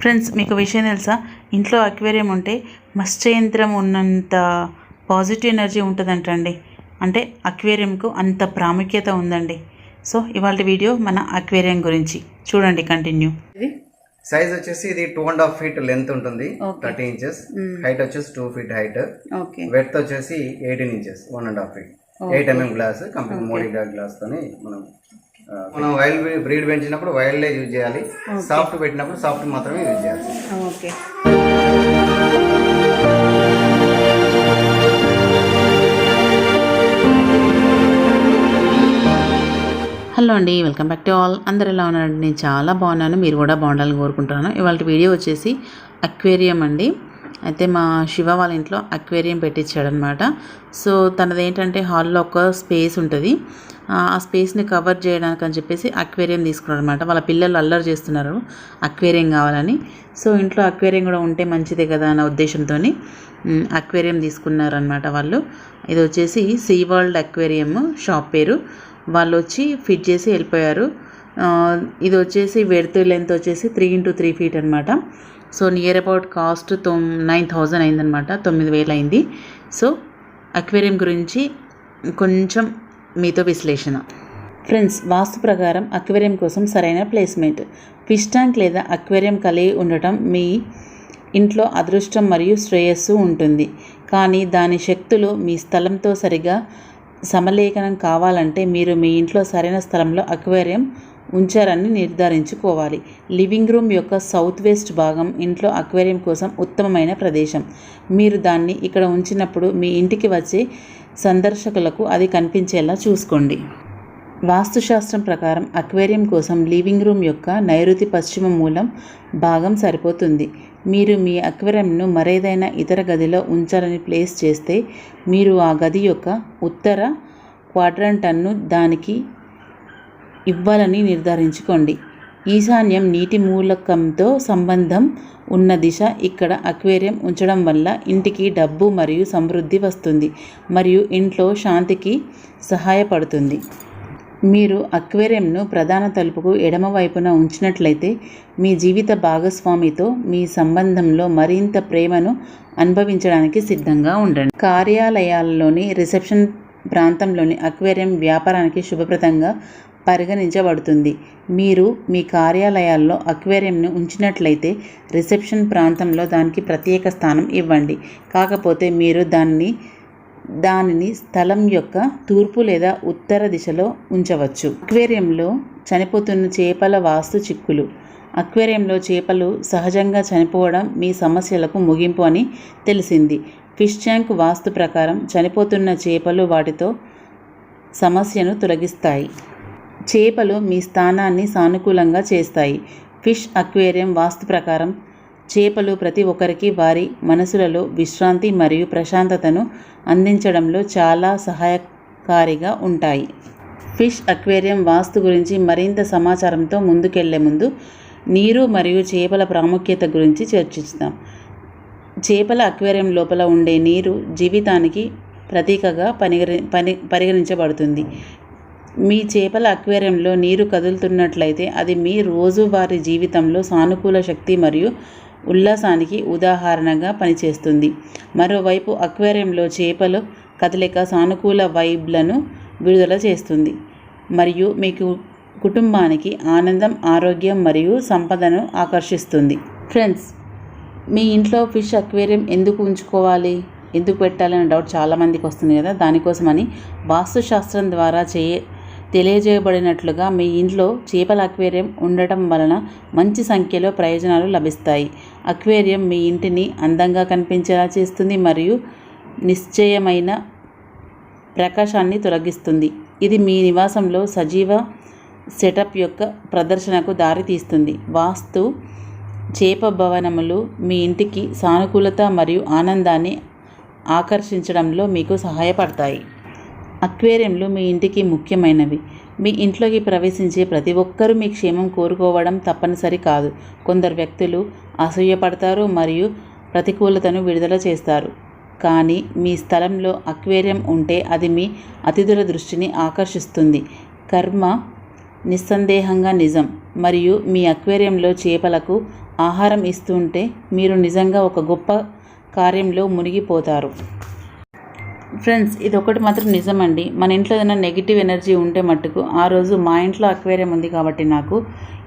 Friends మీకు విషయం తెలుసా? ఇంట్లో అక్వేరియం ఉంటే మత్స్యయంత్రం ఉన్నంత పాజిటివ్ ఎనర్జీ ఉంటుందంటండి. అంటే అక్వేరియంకు అంత ప్రాముఖ్యత ఉందండి. సో ఇవాళ వీడియో మన అక్వేరియం గురించి. చూడండి కంటిన్యూ ఇది సైజ్ వచ్చేసి ఇది two and half feet length ఉంటుంది. థర్టీ ఇంచెస్ హైట్ వచ్చేసి టూ ఫీట్ హైట్ వెడ్త్ వచ్చేసి eighteen inches one and half feet eight mm glass company Modi glass తోని మనం మనం వైల్డ్ బ్రీడ్ పెంచినప్పుడు వైల్డ్ యూజ్ చేయాలి. సాఫ్ట్ పెట్టినప్పుడు సాఫ్ట్ మాత్రమే యూజ్ చేయాలి. ఓకే. హలో అండి వెల్కమ్ బ్యాక్ టు ఆల్. అందరు ఎలా ఉన్నారండి నేను చాలా బాగున్నాను. మీరు కూడా బాగుండాలని కోరుకుంటున్నాను. ఇవాళ వీడియో వచ్చేసి అక్వేరియం అండి. అయితే మా శివ వాళ్ళ ఇంట్లో అక్వేరియం పెట్టించాడనమాట సో తనది ఏంటంటే హాల్లో ఒక స్పేస్ ఉంటుంది. ఆ స్పేస్ని కవర్ చేయడానికి అని చెప్పేసి అక్వేరియం తీసుకున్నారు అనమాట వాళ్ళ పిల్లలు అల్లరి చేస్తున్నారు. అక్వేరియం కావాలని. సో ఇంట్లో అక్వేరియం కూడా ఉంటే మంచిదే కదా అన్న ఉద్దేశంతో అక్వేరియం తీసుకున్నారనమాట వాళ్ళు. ఇది వచ్చేసి సీ వరల్డ్ అక్వేరియం షాప్ పేరు. వాళ్ళు వచ్చి ఫిట్ చేసి వెళ్ళిపోయారు. ఇది వచ్చేసి వెర్త్ లెంత్ వచ్చేసి త్రీ ఇంటూ త్రీ ఫీట్ అనమాట సో నియర్ అబౌట్ కాస్ట్ తొమ్ నైన్ థౌజండ్ అయిందనమాట తొమ్మిది వేలు అయింది. సో అక్వేరియం గురించి కొంచెం మీతో విశ్లేషణ. ఫ్రెండ్స్ వాస్తు ప్రకారం అక్వేరియం కోసం సరైన ప్లేస్మెంట్. ఫిష్ ట్యాంక్ లేదా అక్వేరియం కలిగి ఉండటం మీ ఇంట్లో అదృష్టం మరియు శ్రేయస్సు ఉంటుంది. కానీ దాని శక్తులు మీ స్థలంతో సరిగా సమలేఖనం కావాలంటే మీరు మీ ఇంట్లో సరైన స్థలంలో అక్వేరియం ఉంచారని నిర్ధారించుకోవాలి. లివింగ్ రూమ్ యొక్క సౌత్ వెస్ట్ భాగం ఇంట్లో అక్వేరియం కోసం ఉత్తమమైన ప్రదేశం. మీరు దాన్ని ఇక్కడ ఉంచినప్పుడు మీ ఇంటికి వచ్చే సందర్శకులకు అది కనిపించేలా చూసుకోండి. వాస్తుశాస్త్రం ప్రకారం అక్వేరియం కోసం లివింగ్ రూమ్ యొక్క నైరుతి పశ్చిమ మూలం భాగం సరిపోతుంది. మీరు మీ అక్వేరియంను మరేదైనా ఇతర గదిలో ఉంచాలని ప్లేస్ చేస్తే మీరు ఆ గది యొక్క ఉత్తర క్వాడ్రంటన్ను దానికి ఇవ్వాలని నిర్ధారించుకోండి. ఈశాన్యం నీటి మూలకంతో సంబంధం ఉన్న దిశ ఇక్కడ అక్వేరియం ఉంచడం వల్ల ఇంటికి డబ్బు మరియు సమృద్ధి వస్తుంది మరియు ఇంట్లో శాంతికి సహాయపడుతుంది. మీరు అక్వేరియంను ప్రధాన తలుపుకు ఎడమ వైపున ఉంచినట్లయితే మీ జీవిత భాగస్వామితో మీ సంబంధంలో మరింత ప్రేమను అనుభవించడానికి సిద్ధంగా ఉండండి. కార్యాలయాల్లోని రిసెప్షన్ ప్రాంతంలోని అక్వేరియం వ్యాపారానికి శుభప్రదంగా పరిగణించబడుతుంది. మీరు మీ కార్యాలయాల్లో అక్వేరియంను ఉంచినట్లయితే రిసెప్షన్ ప్రాంతంలో దానికి ప్రత్యేక స్థానం ఇవ్వండి. కాకపోతే మీరు దాన్ని దానిని స్థలం యొక్క తూర్పు లేదా ఉత్తర దిశలో ఉంచవచ్చు. అక్వేరియంలో చనిపోతున్న చేపల వాస్తు చిక్కులు. అక్వేరియంలో చేపలు సహజంగా చనిపోవడం మీ సమస్యలకు ముగింపు అని తెలిసింది. ఫిష్ ట్యాంక్ వాస్తు ప్రకారం చనిపోతున్న చేపలు వాటితో సమస్యను తొలగిస్తాయి. చేపలు మీ స్థానాన్ని సానుకూలంగా చేస్తాయి. ఫిష్ అక్వేరియం వాస్తు ప్రకారం చేపలు ప్రతి ఒక్కరికి వారి మనసులలో విశ్రాంతి మరియు ప్రశాంతతను అందించడంలో చాలా సహాయకారిగా ఉంటాయి. ఫిష్ అక్వేరియం వాస్తు గురించి మరింత సమాచారంతో ముందుకెళ్ళే ముందు నీరు మరియు చేపల ప్రాముఖ్యత గురించి చర్చిస్తాం. చేపల అక్వేరియం లోపల ఉండే నీరు జీవితానికి ప్రతీకగా పనిగరి పని పరిగణించబడుతుంది. మీ చేపల అక్వేరియంలో నీరు కదులుతున్నట్లయితే అది మీ రోజువారీ జీవితంలో సానుకూల శక్తి మరియు ఉల్లాసానికి ఉదాహరణగా పనిచేస్తుంది. మరోవైపు అక్వేరియంలో చేపలు కదలిక సానుకూల వైబ్లను విడుదల చేస్తుంది. మరియు మీకు కుటుంబానికి ఆనందం ఆరోగ్యం మరియు సంపదను ఆకర్షిస్తుంది. ఫ్రెండ్స్ మీ ఇంట్లో ఫిష్ అక్వేరియం ఎందుకు ఉంచుకోవాలి? ఎందుకు పెట్టాలనే డౌట్ చాలామందికి వస్తుంది కదా. దానికోసమని వాస్తుశాస్త్రం ద్వారా చేయ తెలియజేయబడినట్లుగా మీ ఇంట్లో చేపల అక్వేరియం ఉండటం వలన మంచి సంఖ్యలో ప్రయోజనాలు లభిస్తాయి. అక్వేరియం మీ ఇంటిని అందంగా కనిపించేలా చేస్తుంది మరియు నిశ్చయమైన ప్రకాశాన్ని తొలగిస్తుంది. ఇది మీ నివాసంలో సజీవ సెటప్ యొక్క ప్రదర్శనకు దారితీస్తుంది. వాస్తు చేప భవనములు మీ ఇంటికి సానుకూలత మరియు ఆనందాన్ని ఆకర్షించడంలో మీకు సహాయపడతాయి. అక్వేరియంలు మీ ఇంటికి ముఖ్యమైనవి. మీ ఇంట్లోకి ప్రవేశించే ప్రతి ఒక్కరూ మీ క్షేమం కోరుకోవడం తప్పనిసరి కాదు. కొందరు వ్యక్తులు అసూయపడతారు మరియు ప్రతికూలతను విడుదల చేస్తారు. కానీ మీ స్థలంలో అక్వేరియం ఉంటే అది మీ అతిథుల దృష్టిని ఆకర్షిస్తుంది. కర్మ నిస్సందేహంగా నిజం. మరియు మీ అక్వేరియంలో చేపలకు ఆహారం ఇస్తుంటే మీరు నిజంగా ఒక గొప్ప కార్యంలో మునిగిపోతారు. ఫ్రెండ్స్ ఇది ఒకటి మాత్రం నిజమండి. మన ఇంట్లో ఏదైనా నెగిటివ్ ఎనర్జీ ఉంటే మట్టుకు ఆ రోజు మా ఇంట్లో అక్వేరియం ఉంది కాబట్టి నాకు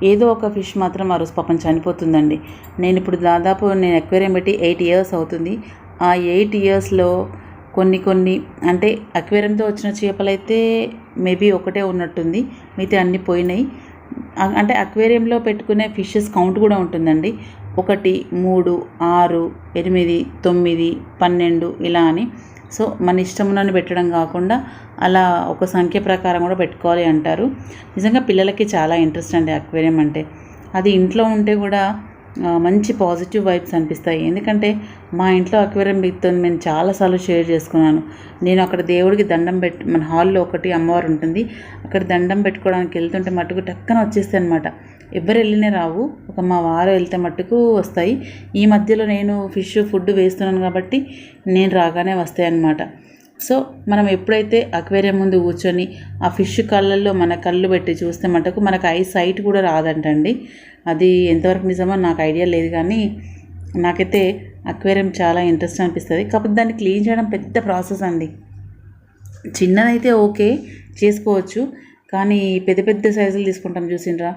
ఏదో ఒక ఫిష్ మాత్రం ఆ రోజు పాపం చనిపోతుందండి. నేను ఇప్పుడు దాదాపు నేను అక్వేరియం పెట్టి ఎయిట్ ఇయర్స్ అవుతుంది. ఆ ఎయిట్ ఇయర్స్లో కొన్ని కొన్ని అంటే అక్వేరియంతో వచ్చిన చేపలైతే మేబీ ఒకటే ఉన్నట్టుంది. మిగతా అన్నీ పోయినాయి. అంటే అక్వేరియంలో పెట్టుకునే ఫిషెస్ కౌంట్ కూడా ఉంటుందండి. ఒకటి మూడు ఆరు ఎనిమిది తొమ్మిది పన్నెండు ఇలా అని. సో మన ఇష్టమునని పెట్టడం కాకుండా అలా ఒక సంఖ్య ప్రకారం కూడా పెట్టుకోవాలి అంటారు. నిజంగా పిల్లలకి చాలా ఇంట్రెస్ట్ అండి అక్వేరియం అంటే. అది ఇంట్లో ఉంటే కూడా మంచి పాజిటివ్ వైబ్స్ అనిపిస్తాయి. ఎందుకంటే మా ఇంట్లో అక్వేరియం మీతో నేను చాలాసార్లు షేర్ చేసుకున్నాను. నేను అక్కడ దేవుడికి దండం పెట్టి మన హాల్లో ఒకటి అమ్మవారు ఉంటుంది. అక్కడ దండం పెట్టుకోవడానికి వెళ్తుంటే మటుకు టక్కన వచ్చేస్తాయి అనమాట ఎవరు వెళ్ళినా రావు. ఒక మా వారు వెళ్తే మట్టుకు వస్తాయి. ఈ మధ్యలో నేను ఫిష్ ఫుడ్ వేస్తున్నాను కాబట్టి నేను రాగానే వస్తాయి అన్నమాట సో మనం ఎప్పుడైతే అక్వేరియం ముందు కూర్చొని ఆ ఫిష్ కళ్ళల్లో మన కళ్ళు పెట్టి చూస్తే మటుకు మనకు ఐ సైట్ కూడా రాదంటండి. అది ఎంతవరకు నిజమో నాకు ఐడియా లేదు కానీ నాకైతే అక్వేరియం చాలా ఇంట్రెస్ట్ అనిపిస్తుంది. కాకపోతే దాన్ని క్లీన్ చేయడం పెద్ద ప్రాసెస్ అండి. చిన్నదైతే ఓకే చేసుకోవచ్చు. కానీ పెద్ద పెద్ద సైజులు తీసుకుంటాం చూసిండ్రా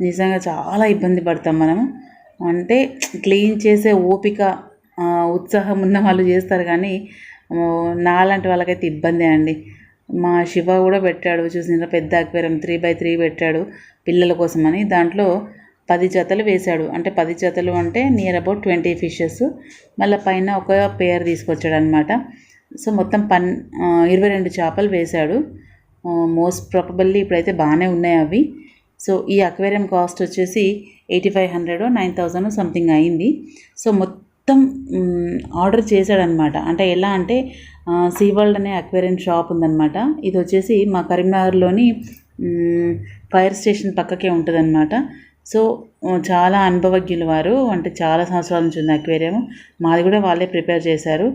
నిజంగా చాలా ఇబ్బంది పడతాం మనము అంటే క్లీన్ చేసే ఓపిక ఉత్సాహం ఉన్న వాళ్ళు చేస్తారు కానీ నాలాంటి వాళ్ళకైతే ఇబ్బందే అండి. మా శివ కూడా పెట్టాడు చూసిన పెద్ద అక్వేరం త్రీ బై త్రీ పెట్టాడు పిల్లల కోసమని. దాంట్లో పది జతలు వేశాడు. అంటే పది జతలు అంటే నియర్ అబౌట్ ట్వంటీ ఫిషెస్ మళ్ళీ పైన ఒక పేర్ తీసుకొచ్చాడు అనమాట సో మొత్తం పన్ ఇరవై రెండు చేపలు వేశాడు. మోస్ట్ ప్రాబబల్లీ ఇప్పుడైతే బాగానే ఉన్నాయి అవి. సో ఈ అక్వేరియం కాస్ట్ వచ్చేసి eighty five hundred nine thousand something అయింది. సో మొత్తం ఆర్డర్ చేశాడనమాట. అంటే ఎలా అంటే సీ వరల్డ్ అనే అక్వేరియం షాప్ ఉందన్నమాట ఇది వచ్చేసి మా కరీంనగర్లోని ఫైర్ స్టేషన్ పక్కకే ఉంటుందన్నమాట సో చాలా అనుభవజ్ఞులు వారు. అంటే చాలా సంవత్సరాల నుంచి ఉంది అక్వేరియం. మాది కూడా వాళ్ళే ప్రిపేర్ చేశారు.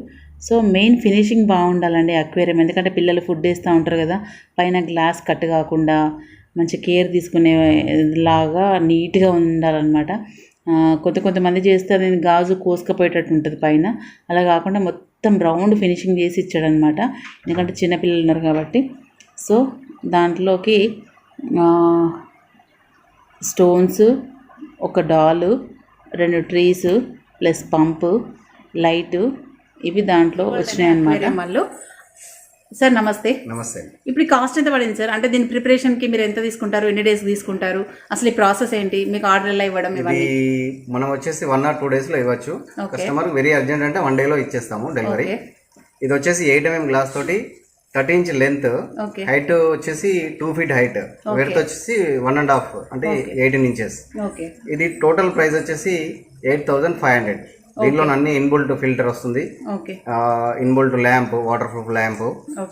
సో మెయిన్ ఫినిషింగ్ బాగుండాలండి అక్వేరియం. ఎందుకంటే పిల్లలు ఫుడ్ వేస్తూ ఉంటారు కదా పైన గ్లాస్ కట్ కాకుండా మంచి కేర్ తీసుకునే లాగా నీట్గా ఉండాలన్నమాట. కొంత కొంతమంది చేస్తే అది గాజు కోసుకపోయేటట్టు ఉంటుంది పైన. అలా కాకుండా మొత్తం రౌండ్ ఫినిషింగ్ చేసి ఇచ్చాడనమాట ఎందుకంటే చిన్నపిల్లలు ఉన్నారు కాబట్టి. సో దాంట్లోకి స్టోన్స్ ఒక డాలు రెండు ట్రీస్ ప్లస్ పంపు లైట్ ఇవి దాంట్లో వచ్చినాయి అనమాట సార్ నమస్తే. నమస్తే ఇప్పుడు కాస్ట్ ఎంత పడింది సార్? అంటే దీని ప్రిపరేషన్కి మీరు ఎంత తీసుకుంటారు? ఎన్ని డేస్ తీసుకుంటారు? అసలు ఈ ప్రాసెస్ ఏంటి? మీకు ఆర్డర్ ఎలా ఇవ్వడం ఇది మనం వచ్చేసి వన్ ఆర్ టూ డేస్లో ఇవ్వచ్చు. కస్టమర్ వెరీ అర్జెంట్ అంటే వన్ డే లో ఇచ్చేస్తాము డెలివరీ ఇది వచ్చేసి ఎయిట్ ఎంఎం గ్లాస్ తోటి థర్టీ ఇంచ్ లెంత్ హైట్ వచ్చేసి టూ ఫీట్ హైట్ వెడత్ వచ్చేసి వన్ అండ్ హాఫ్ అంటే ఎయిటీన్ ఇంచెస్ ఓకే ఇది టోటల్ ప్రైస్ వచ్చేసి ఎయిట్ థౌజండ్ ఫైవ్ హండ్రెడ్ దీంట్లో అన్ని ఇన్బుల్ట్ ఫిల్టర్ వస్తుంది. Inbuilt lamp waterproof lamp.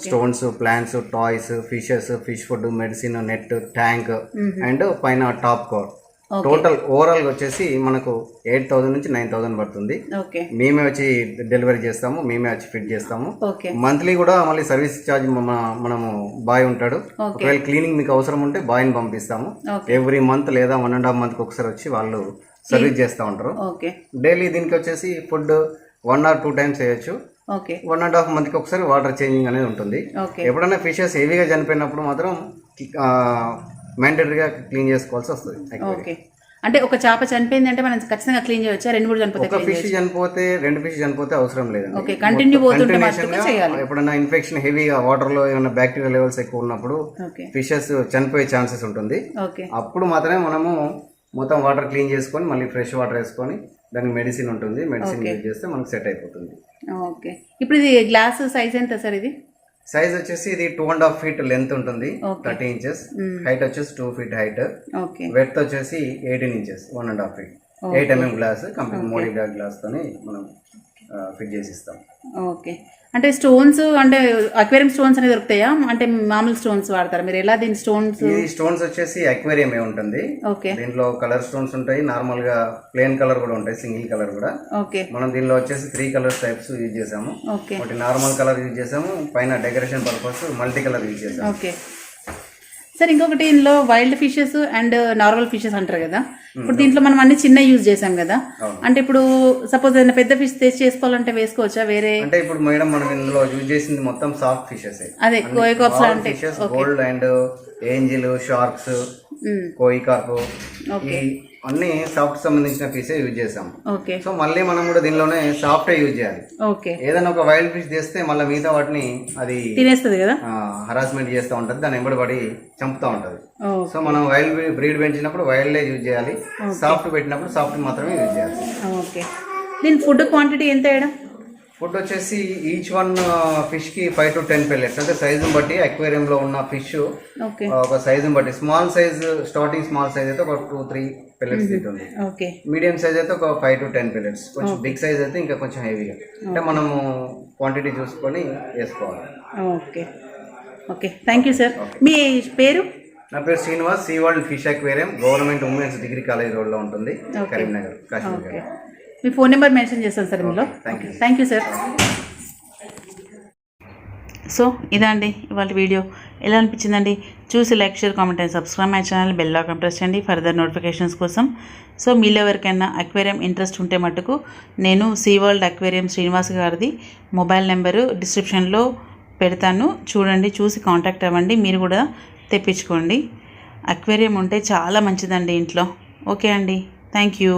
Stones plants toys fishes fish food medicine net tank and పైన top core total overall వచ్చేసి మనకు eight thousand నుంచి nine thousand పడుతుంది. మేమే వచ్చి డెలివరీ చేస్తాము మేమే వచ్చి ఫిట్ చేస్తాము. మంత్లీ కూడా మళ్ళీ సర్వీస్ ఛార్జ్ మనము బాయ్ ఉంటాడు. ఒకవేళ క్లీనింగ్ మీకు అవసరం ఉంటే బాయ్ని పంపిస్తాము. ఎవ్రీ మంత్ లేదా వన్ అండ్ హాఫ్ మంత్కి ఒకసారి వచ్చి వాళ్ళు సర్వీస్ చేస్తూ ఉంటారు. ఓకే. డైలీ దీనికి వచ్చేసి food one or two times వేయచ్చు ఓకే. వన్ అండ్ హాఫ్ మంత్కి ఒకసారి వాటర్ చేంజింగ్ అనేది ఉంటుంది. ఓకే. ఎప్పుడైనా ఫిషెస్ హెవీగా చనిపోయినప్పుడు మాత్రం మ్యాండేటరీగా క్లీన్ చేసుకోవాల్సి వస్తుంది ఓకే. అంటే ఒక చేప చనిపోయింది అంటే మనం ఖచ్చితంగా క్లీన్ చేయవచ్చా రెండు మూడు చనిపోతే ఒక ఫిష్ చనిపోతే రెండు ఫిష్ చనిపోతే అవసరం లేదండి. ఓకే. కంటిన్యూ పోతుంటే చేయాలి. ఎప్పుడైనా ఇన్ఫెక్షన్ హెవీగా వాటర్లో ఏమైనా బ్యాక్టీరియా లెవెల్స్ ఎక్కువ ఉన్నప్పుడు ఫిషెస్ చనిపోయే ఛాన్సెస్ ఉంటుంది. ఓకే. అప్పుడు మాత్రమే మనము మొత్తం వాటర్ క్లీన్ చేసుకొని మళ్ళీ ఫ్రెష్ వాటర్ వేసుకొని దానికి మెడిసిన్ ఉంటుంది. మెడిసిన్ యూజ్ చేస్తే మనకు సెట్ అయిపోతుంది. ఓకే. ఇప్పుడు ఇది గ్లాస్ సైజ్ ఎంత సార్ ఇది? సైజ్ వచ్చేసి ఇది two and half feet length ఉంటుంది. థర్టీ ఇంచెస్ హైట్ వచ్చేసి two feet height okay. Width వచ్చేసి eighteen inches one and half feet eight mm glass complete మోడిగా glass తోని మనం ఫిట్ చేసి ఇస్తాం ఓకే. అంటే స్టోన్స్ అంటే అక్వేరియం స్టోన్స్ అనేది దొరుకుతాయా? అంటే మామూలు స్టోన్స్ వాడతారా? మీరు ఎలా దీని స్టోన్స్? ఈ స్టోన్స్ వచ్చేసి అక్వేరియం ఏ ఉంటుంది. ఓకే. దీంట్లో కలర్ స్టోన్స్ ఉంటాయి. నార్మల్గా ప్లేన్ కలర్ కూడా ఉంటాయి సింగిల్ కలర్ కూడా. ఓకే. మనం దీనిలో వచ్చేసి త్రీ కలర్స్ టైప్స్ యూజ్ చేసాము ఓకే. ఒకటి నార్మల్ కలర్ యూజ్ చేసాము పైన decoration purpose multi colour use చేసాము ఓకే. సార్ ఇంకొకటి ఇందులో wild fishes and normal fishes అంటారు కదా. ఇప్పుడు దీంట్లో మనం అన్ని చిన్న యూజ్ చేసాం కదా. అంటే ఇప్పుడు సపోజ్ ఏదైనా పెద్ద ఫిష్ తెచ్చి చేసుకోవాలంటే వేసుకోవచ్చా? వేరే అంటే ఇప్పుడు మేడం మనం ఇందులో యూజ్ చేసింది మొత్తం సాఫ్ట్ ఫిషెస్ అదే కోయ కాప్స్ లాంటి. Fishes gold and angel sharks koi carp ఈ అన్ని సాఫ్ట్ సంబంధించిన ఫిషే యూజ్ చేసాం ఓకే. సో మళ్ళీ మనం కూడా దీనిలోనే సాఫ్ట్ యూజ్ చేయాలి. ఓకే. ఏదైనా ఒక వైల్డ్ ఫిష్ చేస్తే మళ్ళీ మిగతా వాటిని అది తినేస్తుంది కదా? హరాస్మెంట్ చేస్తూ ఉంటుంది దాన్ని ఎంబడి పడి చంపుతూ ఉంటుంది. సో మనం వైల్డ్ బ్రీడ్ పెంచినప్పుడు వైల్డ్ యూజ్ చేయాలి. సాఫ్ట్ పెట్టినప్పుడు సాఫ్ట్ మాత్రమే యూజ్ చేయాలి. ఓకే. దీని ఫుడ్ క్వాంటిటీ ఎంత వేయడం ఫుడ్ వచ్చేసి ఈచ్ వన్ ఫిష్కి ఫైవ్ టు టెన్ పెల్లెట్స్ అంటే సైజుని బట్టి aquarium లో ఉన్న ఫిష్ ఓకే. ఒక సైజుని బట్టి. Small size starting small size అయితే ఒక టూ త్రీ పెల్లెట్స్ తింటుంది. ఓకే. మీడియం సైజ్ అయితే ఒక ఫైవ్ టు టెన్ పెల్లెట్స్ కొంచెం బిగ్ సైజ్ అయితే ఇంకా కొంచెం హెవీగా అంటే మనము క్వాంటిటీ చూసుకొని వేసుకోవాలి. Okay. Okay. Thank you sir మీ పేరు? నా పేరు Srinivas Sea World fish aquarium government women's degree college రోడ్లో ఉంటుంది కరీంనగర్ కాశ్మీర్ మీ ఫోన్ నెంబర్ మెన్షన్ చేస్తాను sir you thank you sir so ఇదండి ఇవాళ వీడియో. ఎలా అనిపించిందండి? చూసి like share comment and subscribe my channel bell icon press చేయండి ఫర్దర్ నోటిఫికేషన్స్ కోసం. సో మీలో ఎవరికైనా అక్వేరియం ఇంట్రెస్ట్ ఉంటే మటుకు నేను సీ వరల్డ్ అక్వేరియం శ్రీనివాస్ గారిది మొబైల్ నెంబరు డిస్క్రిప్షన్లో పెడతాను. చూడండి చూసి కాంటాక్ట్ అవ్వండి. మీరు కూడా తెప్పించుకోండి. అక్వేరియం ఉంటే చాలా మంచిదండి ఇంట్లో. ఓకే అండి. Thank you